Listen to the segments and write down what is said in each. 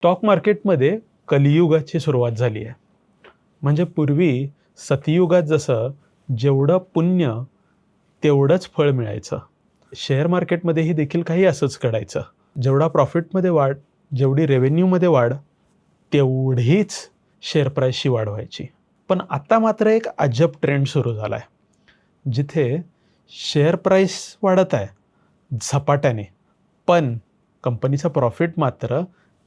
Stock मार्केटमध्ये कलियुगाची सुरुवात झाली आहे. म्हणजे पूर्वी सतयुगात जसं जेवढं पुण्य तेवढंच फळ मिळायचं. शेअर मार्केटमध्येही देखील काही असंच घडायचं. जेवढा प्रॉफिटमध्ये वाढ जेवढी रेव्हेन्यूमध्ये वाढ तेवढीच शेअर प्राईसची वाढ व्हायची. पण आता मात्र एक अजब ट्रेंड सुरू झाला आहे जिथे शेअर प्राईस वाढत आहे झपाट्याने. पण कंपनीचं प्रॉफिट मात्र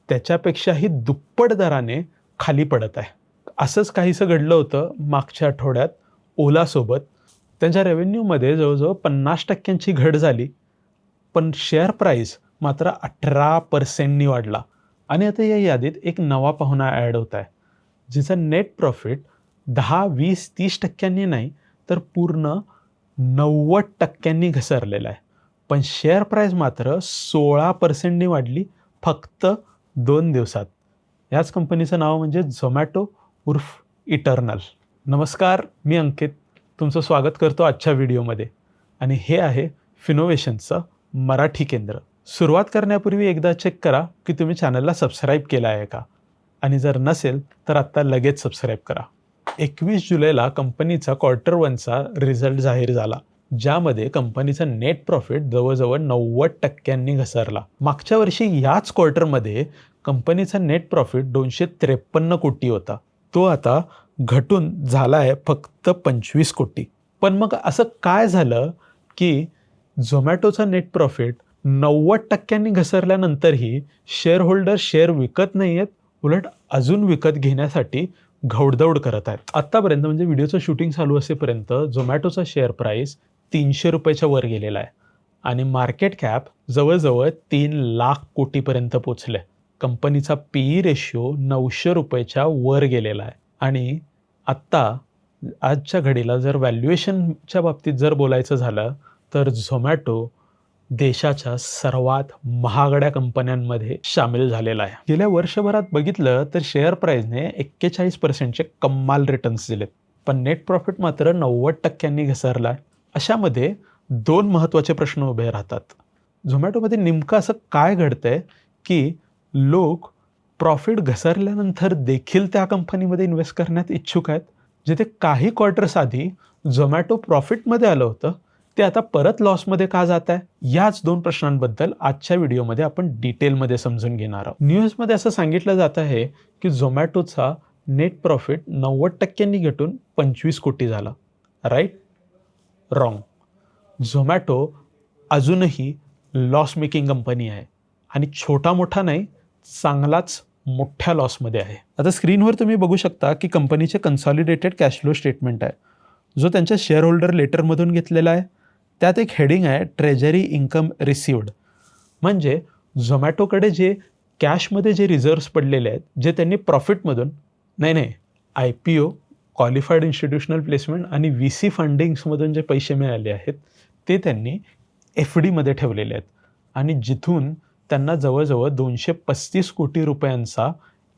त्याच्यापेक्षाही दुप्पट दराने खाली पडत आहे. असंच काहीसं घडलं होतं मागच्या आठवड्यात ओलासोबत. त्यांच्या रेव्हेन्यूमध्ये जवळजवळ पन्नास टक्क्यांची घट झाली. पण शेअर प्राईस मात्र अठरा पर्सेंटनी वाढला. आणि आता या यादीत एक नवा पाहुणा ॲड होत आहे. जिचा नेट प्रॉफिट दहा वीस तीस टक्क्यांनी नाही तर पूर्ण नव्वद टक्क्यांनी घसरलेला आहे. पण शेअर प्राईस मात्र सोळा पर्सेंटनी वाढली. फक्त दोन दिवसात. याच कंपनीचं नाव म्हणजे झोमॅटो उर्फ इटर्नल नमस्कार मी अंकित. तुमचं स्वागत करतो आजच्या व्हिडिओमध्ये. आणि हे आहे फिनोवेशनचं मराठी केंद्र. सुरुवात करण्यापूर्वी एकदा चेक करा की तुम्ही चॅनलला सबस्क्राईब केला आहे का? आणि जर नसेल तर आत्ता लगेच सबस्क्राईब करा. एकवीस जुलैला कंपनीचा क्वार्टर वनचा रिझल्ट जाहीर झाला. ज्यामध्ये कंपनीचा नेट प्रॉफिट जवळजवळ नव्वद टक्क्यांनी घसरला. मागच्या वर्षी याच क्वार्टरमध्ये कंपनीचा नेट प्रॉफिट दोनशे त्रेपन्न कोटी होता. तो आता घटून झाला आहे फक्त पंचवीस कोटी. पण मग असं काय झालं की झोमॅटोचा नेट प्रॉफिट नव्वद टक्क्यांनी घसरल्यानंतरही शेअर होल्डर शेअर विकत नाही आहेत उलट अजून विकत घेण्यासाठी घौडदौड करत आहेत. आत्तापर्यंत म्हणजे व्हिडिओचं शूटिंग चालू असेपर्यंत झोमॅटोचा शेअर प्राईस तीनशे रुपयाच्या वर गेलेला आहे. आणि मार्केट कॅप जवळजवळ तीन लाख कोटीपर्यंत पोचलं आहे कंपनीचा पी ई रेशिओ नऊशे रुपयाच्या वर गेलेला आहे. आणि आत्ता आजच्या घडीला जर व्हॅल्युएशनच्या बाबतीत जर बोलायचं झालं तर झोमॅटो देशाच्या सर्वात महागड्या कंपन्यांमध्ये सामील झालेला आहे. गेल्या वर्षभरात बघितलं तर शेअर प्राईजने एक्केचाळीस पर्सेंटचे कमाल रिटर्न्स दिलेत. पण नेट प्रॉफिट मात्र नव्वद टक्क्यांनी घसरला आहे अशामध्ये दोन महत्त्वाचे प्रश्न उभे राहतात. झोमॅटोमध्ये नेमकं असं काय घडतंय की लोक प्रॉफिट घसरल्यानंतर देखील त्या कंपनीमध्ये इन्व्हेस्ट करण्यात इच्छुक आहेत जिथे काही क्वार्टर्स आधी झोमॅटो प्रॉफिटमध्ये आलं होतं ते आता परत लॉसमध्ये का जात आहे? याच दोन प्रश्नांबद्दल आजच्या व्हिडिओमध्ये आपण डिटेलमध्ये समजून घेणार आहोत. न्यूजमध्ये असं सांगितलं जात आहे की झोमॅटोचा नेट प्रॉफिट नव्वद टक्क्यांनी घटून पंचवीस कोटी झाला. राईट रॉंग झोमॅटो अजूनही लॉस मेकिंग कंपनी आहे. आणि छोटा मोठा नाही चांगलाच मोठ्या लॉसमध्ये आहे. आता स्क्रीनवर तुम्ही बघू शकता की कंपनीचे कन्सॉलिडेटेड कॅश फ्लो स्टेटमेंट आहे. जो त्यांच्या शेअर होल्डर लेटरमधून घेतलेला आहे. त्यात एक हेडिंग आहे ट्रेजरी इन्कम रिसिवड म्हणजे झोमॅटोकडे जे कॅशमध्ये जे रिझर्व्स पडलेले आहेत जे त्यांनी प्रॉफिटमधून नाही नाही I P O qualified institutional placement आणि व्ही सी फंडिंग्समधून जे पैसे मिळाले आहेत ते त्यांनी एफ डीमध्ये ठेवलेले आहेत. आणि जिथून त्यांना जवळजवळ दोनशे पस्तीस कोटी रुपयांचा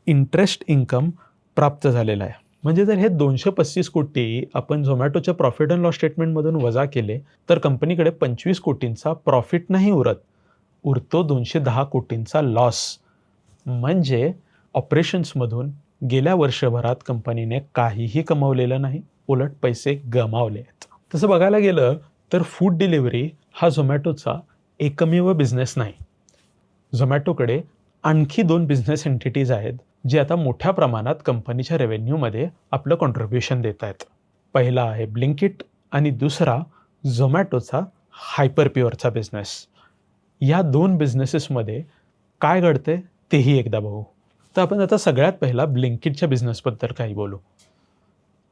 इंटरेस्ट इन्कम प्राप्त झालेला आहे. म्हणजे जर हे दोनशे पस्तीस कोटी आपण झोमॅटोच्या प्रॉफिट अँड लॉस स्टेटमेंटमधून वजा केले तर कंपनीकडे पंचवीस कोटींचा प्रॉफिट नाही उरत. उरतो दोनशे दहा कोटींचा लॉस म्हणजे ऑपरेशन्समधून गेल्या वर्षभरात कंपनीने काहीही कमवलेलं नाही उलट पैसे गमावले आहेत. तसं बघायला गेलं तर फूड डिलिव्हरी हा झोमॅटोचा एकमेव बिझनेस नाही. झोमॅटोकडे आणखी दोन बिझनेस एंटिटीज आहेत जे आता मोठ्या प्रमाणात कंपनीच्या रेव्हेन्यूमध्ये आपलं कॉन्ट्रीब्युशन देत आहेत. पहिला आहे ब्लिंकिट आणि दुसरा झोमॅटोचा हायपर प्युअरचा बिझनेस या दोन बिझनेसेसमध्ये काय घडते तेही एकदा बघू. तर आपण आता सगळ्यात पहिला ब्लिंकिटच्या बिझनेसबद्दल काही बोलू.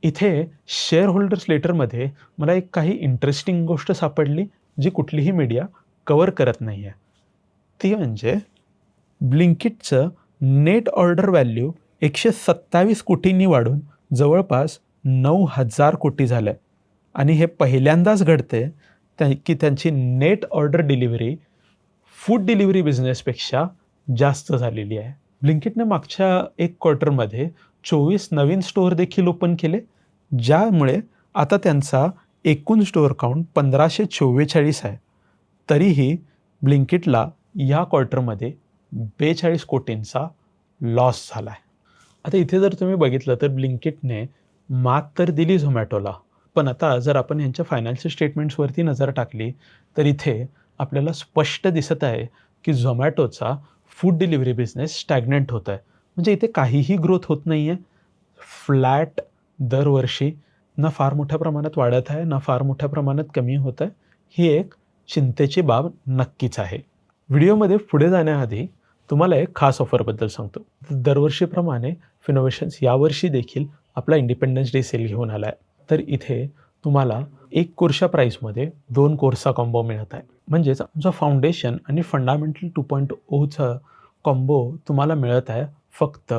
इथे शेअर होल्डर्स लेटरमध्ये मला एक काही इंटरेस्टिंग गोष्ट सापडली जी कुठलीही मीडिया कवर करत नाही आहे ती म्हणजे ब्लिंकिटचं नेट ऑर्डर व्हॅल्यू एकशे सत्तावीस कोटींनी वाढून जवळपास नऊ हजार कोटी झालं. आहे आणि हे पहिल्यांदाच घडते त्या की त्यांची net order delivery food delivery बिझनेसपेक्षा जास्त झालेली आहे. ब्लिंकिटने मागच्या एक क्वार्टरमध्ये चोवीस नवीन स्टोअर देखील ओपन केले ज्यामुळे आता त्यांचा एकूण स्टोअर काउंट पंधराशे चव्वेचाळीस आहे. तरीही ब्लिंकिटला या क्वार्टरमध्ये बेचाळीस कोटींचा लॉस झाला आहे आता इथे जर तुम्ही बघितलं तर ब्लिंकिटने मात तर दिली झोमॅटोला पण आता जर आपण यांच्या फायनान्शियल स्टेटमेंट्सवरती नजर टाकली तर इथे आपल्याला स्पष्ट दिसत आहे की झोमॅटोचा फूड डिलिव्हरी बिझनेस स्टॅग्नंट होत आहे. म्हणजे इथे काहीही ग्रोथ होत नाही आहे फ्लॅट दरवर्षी ना फार मोठ्या प्रमाणात वाढत आहे ना फार मोठ्या प्रमाणात कमी होत आहे. ही एक चिंतेची बाब नक्कीच आहे. व्हिडिओमध्ये पुढे जाण्याआधी तुम्हाला एक खास ऑफरबद्दल सांगतो. दरवर्षीप्रमाणे फिनोव्हेशन्स यावर्षी देखील आपला इंडिपेंडन्स डे सेल घेऊन आला आहे तर इथे तुम्हाला एक कोर्सच्या प्राईसमध्ये दोन कोर्सचा कॉम्बो मिळत आहे. म्हणजेच आमचं फाउंडेशन आणि फंडामेंटल टू पॉईंट ओचा कॉम्बो तुम्हाला मिळत आहे फक्त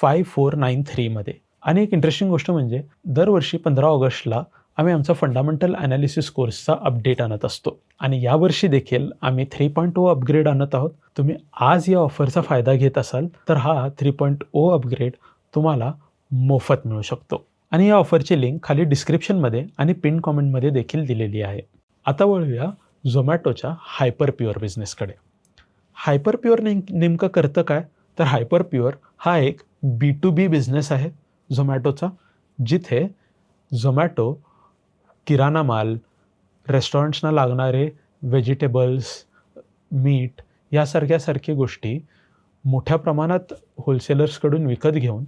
फाय फोर नाईन थ्रीमध्ये आणि एक इंटरेस्टिंग गोष्ट म्हणजे दरवर्षी पंधरा ऑगस्टला आम्ही आमचा फंडामेंटल ॲनालिसिस कोर्सचा अपडेट आणत असतो. आणि यावर्षी देखील आम्ही थ्री पॉईंट ओ अपग्रेड आणत आहोत. तुम्ही आज या ऑफरचा फायदा घेत असाल तर हा थ्री पॉईंट ओ अपग्रेड तुम्हाला मोफत मिळू शकतो. आणि या ऑफरची लिंक खाली डिस्क्रिप्शनमध्ये आणि पिन कॉमेंटमध्ये देखील दिलेली आहे. आता वळूया झोमॅटोच्या हायपर प्युअर बिझनेसकडे हायपर प्युअर नेम नेमकं करतं काय? तर हायपर प्युअर हा एक बी टू बी बिझनेस आहे झोमॅटोचा जिथे झोमॅटो किराणा माल रेस्टॉरंट्सना लागणारे व्हेजिटेबल्स मीठ यासारख्यासारख्या गोष्टी मोठ्या प्रमाणात होलसेलर्सकडून विकत घेऊन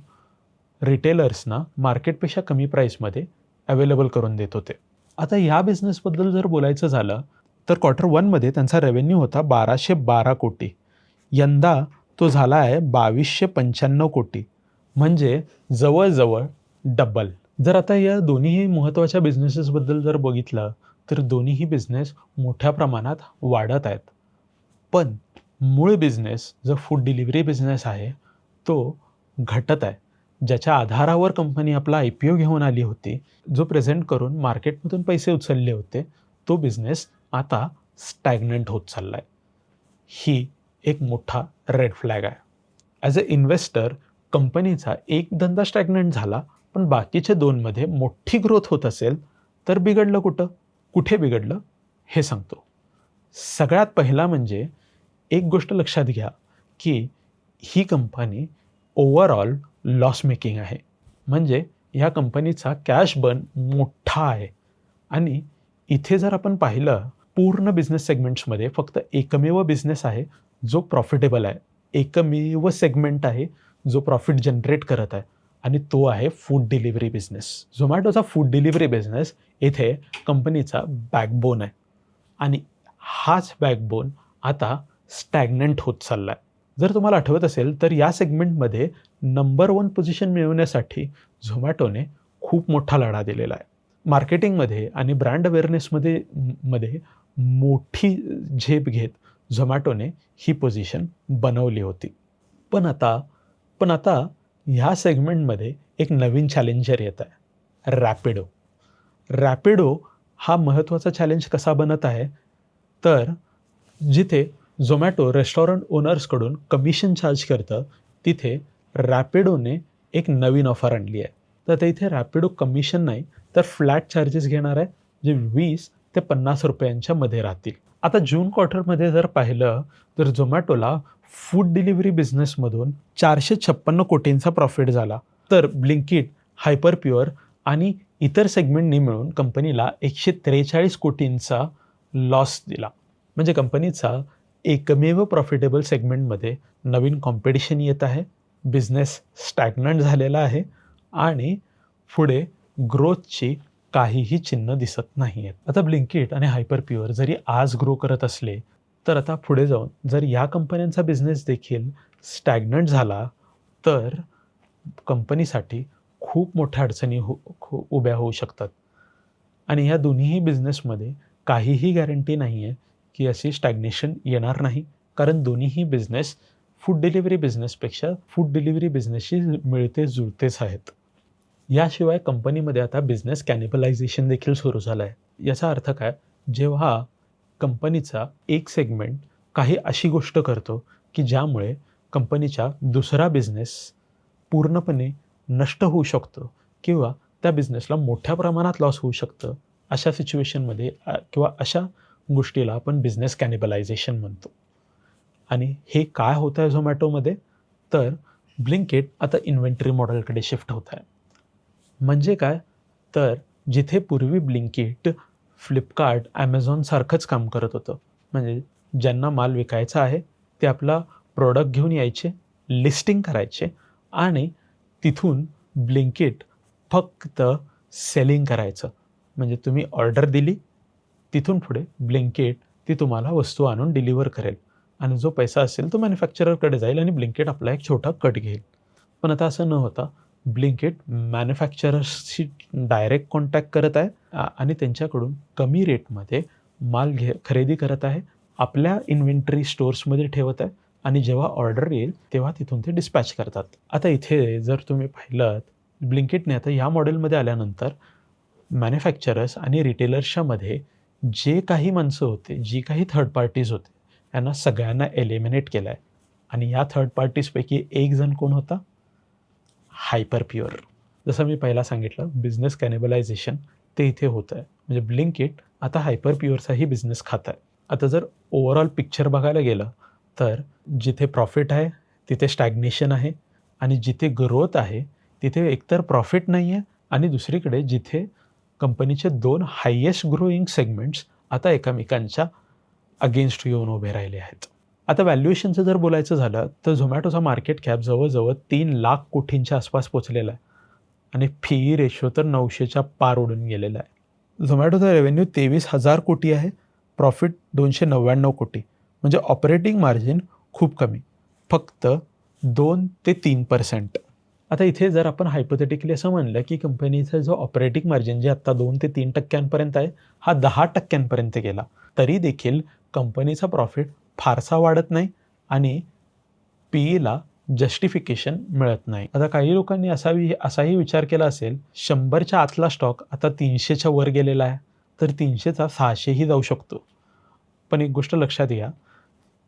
रिटेलर्सना मार्केटपेक्षा कमी प्राईसमध्ये अवेलेबल करून देत होते. आता या बिझनेसबद्दल जर बोलायचं झालं तर क्वार्टर वनमध्ये त्यांचा रेव्हेन्यू होता बाराशे बारा कोटी. यंदा तो झाला आहे बावीसशे पंच्याण्णव कोटी. म्हणजे जवळजवळ डबल जर आता या दोन्हीही महत्त्वाच्या बिझनेसेसबद्दल जर बघितलं तर दोन्हीही बिझनेस मोठ्या प्रमाणात वाढत आहेत. पण मूळ बिझनेस जो फूड डिलिव्हरी बिझनेस आहे तो घटत आहे. ज्याच्या आधारावर कंपनी आपला आय पी ओ घेऊन आली होती जो प्रेझेंट करून मार्केटमधून पैसे उचलले होते तो बिझनेस आता स्टॅग्नंट होत चालला आहे ही एक मोठा रेड फ्लॅग आहे. ॲज अ इन्व्हेस्टर कंपनीचा एक धंदा स्टॅग्नंट झाला पण बाकीच्या दोनमध्ये मोठी ग्रोथ होत असेल तर बिघडलं कुठं? कुठे बिघडलं? हे सांगतो. सगळ्यात पहिला म्हणजे एक गोष्ट लक्षात घ्या की ही कंपनी ओव्हरऑल लॉस मेकिंग आहे. म्हणजे ह्या कंपनीचा कॅश बर्न मोठा आहे. आणि इथे जर आपण पाहिलं पूर्ण बिझनेस सेगमेंट्समध्ये फक्त एकमेव बिझनेस आहे जो प्रॉफिटेबल आहे. एकमेव सेगमेंट आहे जो प्रॉफिट जनरेट करत आहे. आणि तो आहे फूड डिलिव्हरी बिझनेस झोमॅटोचा फूड डिलिव्हरी बिझनेस इथे कंपनीचा बॅकबोन आहे. आणि हाच बॅकबोन आता स्टॅग्नंट होत चालला आहे जर तुम्हाला आठवत असेल तर या सेगमेंटमध्ये नंबर वन पोझिशन मिळवण्यासाठी झोमॅटोने खूप मोठा लढा दिलेला आहे. मार्केटिंगमध्ये आणि ब्रँड अवेअरनेसमध्ये मध्ये मोठी झेप घेत झोमॅटोने ही पोझिशन बनवली होती. पण आता पण आता ह्या सेगमेंटमध्ये एक नवीन चॅलेंजर येत आहे रॅपिडो रॅपिडो हा महत्त्वाचा चॅलेंज कसा बनत आहे? तर जिथे झोमॅटो रेस्टॉरंट ओनर्सकडून कमिशन चार्ज करतं. तिथे रॅपिडोने एक नवीन ऑफर आणली आहे. तर ते इथे रॅपिडो कमिशन नाही तर फ्लॅट चार्जेस घेणार आहे जे वीस ते पन्नास रुपयांच्या मध्ये राहतील. आता जून क्वार्टरमध्ये जर पाहिलं तर झोमॅटोला फूड डिलिव्हरी बिझनेसमधून चारशे छप्पन्न कोटींचा प्रॉफिट झाला. तर ब्लिंकिट हायपर प्युअर आणि इतर सेगमेंटनी मिळून कंपनीला एकशे त्रेचाळीस कोटींचा लॉस दिला. म्हणजे कंपनीचा एकमेव प्रॉफिटेबल सेगमेंटमध्ये नवीन कॉम्पिटिशन येत आहे. बिझनेस स्टॅग्नंट झालेला आहे आणि पुढे ग्रोथची काहीही चिन्ह दिसत नाही आहेत. आता ब्लिंकिट आणि हायपर प्युअर जरी आज ग्रो करत असले तर आता पुढे जाऊन जर या कंपन्यांचा बिझनेस देखील स्टॅग्नंट झाला तर कंपनीसाठी खूप मोठ्या अडचणी हो उभ्या होऊ शकतात. आणि ह्या दोन्हीही बिझनेसमध्ये काहीही गॅरंटी नाही आहे की अशी स्टॅग्नेशन येणार नाही. कारण दोन्हीही बिझनेस फूड डिलिव्हरी बिझनेसपेक्षा फूड डिलिव्हरी बिझनेसशी मिळते जुळतेच आहेत. याशिवाय कंपनीमध्ये आता बिझनेस कॅनिबलायझेशन देखील सुरू झालं आहे याचा अर्थ काय? जेव्हा कंपनीचा एक सेगमेंट काही अशी गोष्ट करतो की ज्यामुळे कंपनीच्या दुसरा बिझनेस पूर्णपणे नष्ट होऊ शकतो किंवा त्या बिझनेसला मोठ्या प्रमाणात लॉस होऊ शकतं अशा सिच्युएशनमध्ये किंवा अशा गोष्टीला आपण बिझनेस कॅनिबलायझेशन म्हणतो. आणि हे काय होतं आहे झोमॅटोमध्ये तर ब्लिंकेट आता इन्व्हेंटरी मॉडेलकडे शिफ्ट होत आहे म्हणजे काय? तर जिथे पूर्वी ब्लिंकिट फ्लिपकार्ट ॲमेझॉनसारखंच काम करत होतं. म्हणजे ज्यांना माल विकायचा आहे ते आपला प्रॉडक्ट घेऊन यायचे लिस्टिंग करायचे आणि तिथून ब्लिंकिट फक्त सेलिंग करायचं. म्हणजे तुम्ही ऑर्डर दिली तिथून पुढे ब्लिंकेट ती तुम्हाला वस्तू आणून डिलिव्हर करेल. आणि जो पैसा असेल तो मॅन्युफॅक्चररकडे जाईल आणि ब्लिंकेट आपला एक छोटा कट घेईल. पण आता असं न होता ब्लिंकेट मॅन्युफॅक्चरर्सशी डायरेक्ट कॉन्टॅक्ट करत आहे आणि त्यांच्याकडून कमी रेटमध्ये माल घे खरेदी करत आहे आपल्या इन्व्हेंटरी स्टोर्समध्ये ठेवत आहे आणि जेव्हा ऑर्डर येईल तेव्हा तिथून ते डिस्पॅच करतात. आता इथे जर तुम्ही पाहिलं ब्लिंकेटने आता या मॉडेलमध्ये आल्यानंतर मॅन्युफॅक्चरर्स आणि रिटेलर्सच्यामध्ये मध्ये जे काही माणसं होते जी काही थर्ड पार्टीज होते यांना सगळ्यांना एलिमिनेट केलं आहे आणि या थर्ड पार्टीजपैकी एक जण कोण होता? हायपर प्युअर जसं मी पहिला सांगितलं बिझनेस कॅनेबलायझेशन ते इथे होतं आहे म्हणजे ब्लिंकिट आता हायपर प्युअरचाही बिझनेस खात आहे आता जर ओव्हरऑल पिक्चर बघायला गेलं तर जिथे प्रॉफिट आहे तिथे स्टॅग्नेशन आहे. आणि जिथे ग्रोथ आहे तिथे एकतर प्रॉफिट नाही आहे आणि दुसरीकडे जिथे कंपनीचे दोन हायेस्ट ग्रोईंग सेगमेंट्स आता एकमेकांच्या अगेन्स्ट येऊन उभे राहिले आहेत. आता व्हॅल्युएशनचं जर बोलायचं झालं तर झोमॅटोचा मार्केट कॅप जवळजवळ तीन लाख कोटींच्या आसपास पोचलेला आहे. आणि फी रेशो तर नऊशेच्या पार उडून गेलेला आहे. झोमॅटोचा रेव्हेन्यू तेवीस हजार कोटी आहे प्रॉफिट दोनशे नव्याण्णव कोटी. म्हणजे ऑपरेटिंग मार्जिन खूप कमी फक्त दोन ते तीन पर्सेंट आता इथे जर आपण हायपोथेटिकली असं म्हणलं की कंपनीचा जो ऑपरेटिंग मार्जिन जे आत्ता दोन ते तीन टक्क्यांपर्यंत आहे हा दहा टक्क्यांपर्यंत गेला तरी देखील कंपनीचा प्रॉफिट फारसा वाढत नाही आणि पी ईला जस्टिफिकेशन मिळत नाही. आता काही लोकांनी असावी असाही विचार केला असेल शंभरच्या आतला स्टॉक आता तीनशेच्या वर गेलेला आहे तर तीनशेचा सहाशेही जाऊ शकतो. पण एक गोष्ट लक्षात घ्या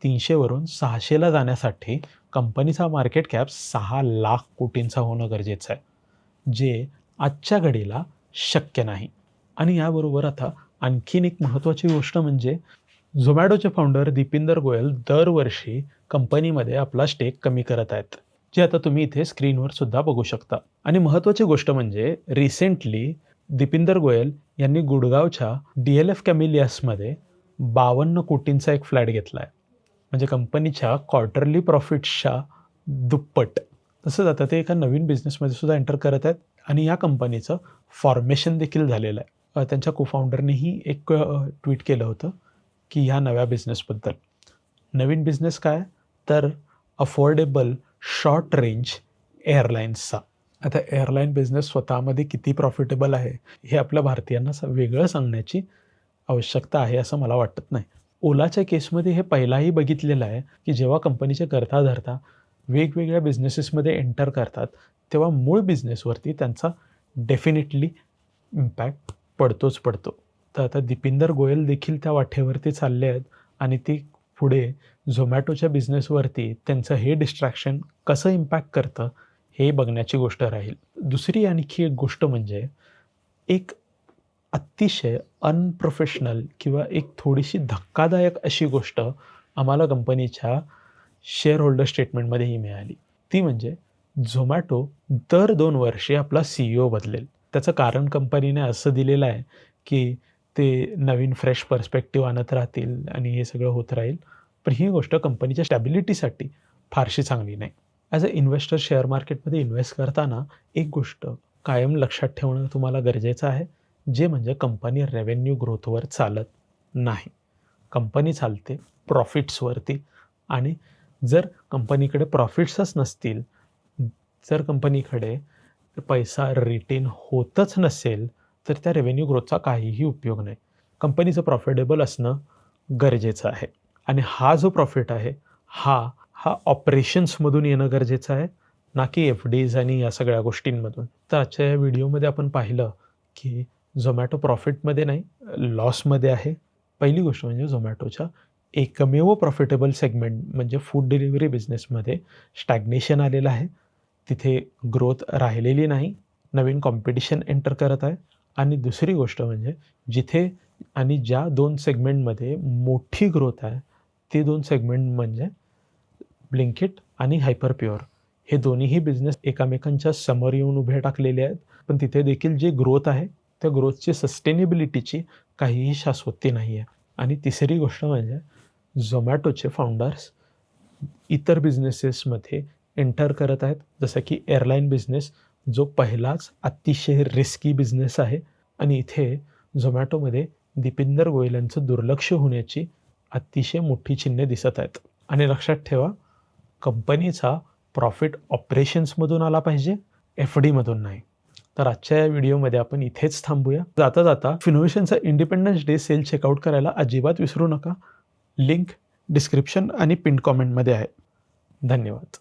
तीनशेवरून सहाशेला जाण्यासाठी कंपनीचा मार्केट कॅप सहा लाख कोटींचा होणं गरजेचं आहे जे आजच्या घडीला शक्य नाही. आणि याबरोबर आता आणखीन एक महत्त्वाची गोष्ट म्हणजे झोमॅटोचे फाउंडर दीपिंदर गोयल दरवर्षी कंपनीमध्ये आपला स्टेक कमी करत आहेत जे आता तुम्ही इथे स्क्रीनवर सुद्धा बघू शकता. आणि महत्त्वाची गोष्ट म्हणजे रिसेंटली दीपिंदर गोयल यांनी गुडगावच्या डी एल एफ कॅमिलियासमध्ये बावन्न कोटींचा एक फ्लॅट घेतला आहे म्हणजे कंपनीच्या क्वार्टरली प्रॉफिट्सच्या दुप्पट. तसंच आता ते एका नवीन बिझनेसमध्ये सुद्धा एंटर करत आहेत आणि या कंपनीचं फॉर्मेशन देखील झालेलं आहे. त्यांच्या कोफाऊंडरनेही एक ट्विट केलं होतं की ह्या नव्या बिझनेसबद्दल नवीन बिझनेस काय? तर अफोर्डेबल शॉर्ट रेंज एअरलाईन्सचा आता एअरलाईन बिझनेस स्वतःमध्ये किती प्रॉफिटेबल आहे हे आपल्या भारतीयांना स- वेगळं सांगण्याची आवश्यकता आहे असं मला वाटत नाही. ओलाच्या केसमध्ये हे पहिलाही बघितलेलं आहे की जेव्हा कंपनीचे करता धरता वेगवेगळ्या बिझनेसेसमध्ये एंटर करतात तेव्हा मूळ बिझनेसवरती त्यांचा डेफिनेटली इम्पॅक्ट पडतोच पडतो. तर आता दीपिंदर गोयल देखील त्या वाटेवरती चालले आहेत आणि ती पुढे झोमॅटोच्या बिझनेसवरती त्यांचं हे डिस्ट्रॅक्शन कसं इम्पॅक्ट करतं हे बघण्याची गोष्ट राहील. दुसरी आणखी एक गोष्ट म्हणजे एक अतिशय अनप्रोफेशनल किंवा एक थोडीशी धक्कादायक अशी गोष्ट आम्हाला कंपनीच्या शेअर होल्डर स्टेटमेंटमध्येही मिळाली. ती म्हणजे झोमॅटो दर दोन वर्षे आपला सी ई ओ बदलेल. त्याचं कारण कंपनीने असं दिलेलं आहे की ते नवीन फ्रेश पर्स्पेक्टिव्ह आणत राहतील आणि हे सगळं होत राहील. पण ही गोष्ट कंपनीच्या स्टॅबिलिटीसाठी फारशी चांगली नाही. ॲज अ इन्व्हेस्टर शेअर मार्केटमध्ये इन्व्हेस्ट करताना एक गोष्ट कायम लक्षात ठेवणं तुम्हाला गरजेचं आहे. जे म्हणजे कंपनी रेव्हेन्यू ग्रोथवर चालत नाही. कंपनी चालते प्रॉफिट्सवरती आणि जर कंपनीकडे प्रॉफिट्सच नसतील जर कंपनीकडे पैसा रिटेन होतच नसेल तर त्या रेव्हेन्यू ग्रोथचा काहीही उपयोग नाही. कंपनीचं प्रॉफिटेबल असणं गरजेचं आहे. आणि हा जो प्रॉफिट आहे हा हा ऑपरेशन्समधून येणं गरजेचं आहे ना की एफ डीज आणि या सगळ्या गोष्टींमधून. तर आजच्या या व्हिडिओमध्ये आपण पाहिलं की झोमॅटो प्रॉफिटमध्ये नाही लॉसमध्ये आहे. पहिली गोष्ट म्हणजे झोमॅटोच्या एकमेव प्रॉफिटेबल सेगमेंट म्हणजे फूड डिलिव्हरी बिझनेसमध्ये स्टॅग्नेशन आलेलं आहे. तिथे ग्रोथ राहिलेली नाही नवीन कॉम्पिटिशन एंटर करत आहे. आणि दुसरी गोष्ट म्हणजे जिथे आणि ज्या दोन सेगमेंटमध्ये मोठी ग्रोथ आहे ते दोन सेगमेंट म्हणजे ब्लिंकिट आणि हायपर प्युअर हे दोन्हीही बिझनेस एकामेकांच्या समोर येऊन उभे टाकलेले आहेत. पण तिथे देखील जी ग्रोथ आहे त्या ग्रोथची सस्टेनेबिलिटीची काहीही शाश्वती नाही आहे आणि तिसरी गोष्ट म्हणजे झोमॅटोचे फाउंडर्स इतर बिझनेसेसमध्ये एंटर करत आहेत. जसं की एअरलाईन बिझनेस जो पहिलाच अतिशय रिस्की बिझनेस आहे. आणि इथे झोमॅटोमध्ये दीपिंदर गोयल यांचं दुर्लक्ष होण्याची अतिशय मोठी चिन्हे दिसत आहेत. आणि लक्षात ठेवा कंपनीचा प्रॉफिट ऑपरेशन्समधून आला पाहिजे एफ डीमधून नाही. तर आजच्या या व्हिडिओमध्ये आपण इथेच थांबूया. जाता जाता फिनोवेशनचा इंडिपेंडन्स डे सेल चेकआउट करायला अजिबात विसरू नका. लिंक डिस्क्रिप्शन आणि पिन कॉमेंटमध्ये आहे. धन्यवाद.